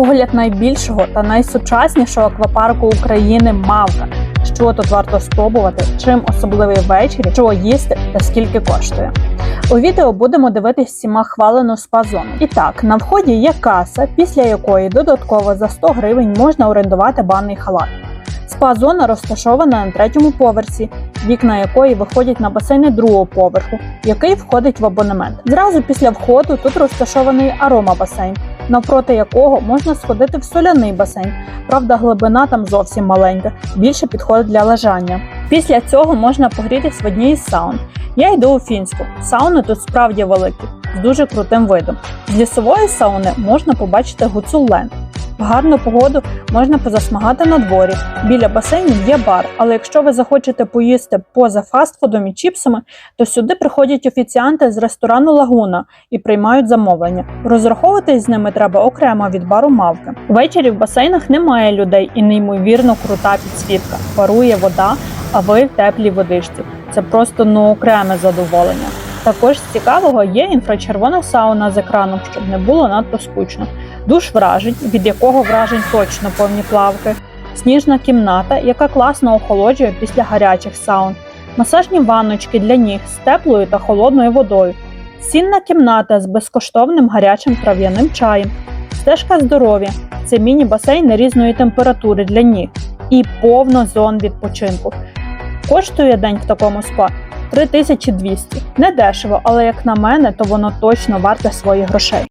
погляд найбільшого та найсучаснішого аквапарку України Мавка. Що тут варто спробувати, чим особливий ввечері, що їсти та скільки коштує. У відео будемо дивитись всіма хвалену спа-зону. І так, на вході є каса, після якої додатково за 100 гривень можна орендувати банний халат. Спа-зона розташована на третьому поверсі, вікна якої виходять на басейни другого поверху, який входить в абонемент. Зразу після входу тут розташований аромабасейн, навпроти якого можна сходити в соляний басейн. Правда, глибина там зовсім маленька, більше підходить для лежання. Після цього можна погрітись в одній із саун. Я йду у фінську. Сауни тут справді великі, з дуже крутим видом. З лісової сауни можна побачити гуцулленд. Гарну погоду можна позасмагати на дворі. Біля басейнів є бар, але якщо ви захочете поїсти поза фастфудом і чіпсами, то сюди приходять офіціанти з ресторану Лагуна і приймають замовлення. Розраховуватись з ними треба окремо від бару мавки. Ввечері в басейнах немає людей і неймовірно крута підсвітка. Парує вода, а ви в теплій водичці. Це просто ну окреме задоволення. Також з цікавого є інфрачервона сауна з екраном, щоб не було надто скучно. Душ вражень, від якого вражень точно повні плавки, сніжна кімната, яка класно охолоджує після гарячих саун, масажні ванночки для ніг з теплою та холодною водою, сінна кімната з безкоштовним гарячим трав'яним чаєм, стежка здоров'я це міні-басейн різної температури для ніг. І повно зон відпочинку. Коштує день в такому спа 3200. Не дешево, але як на мене, то воно точно варте своїх грошей.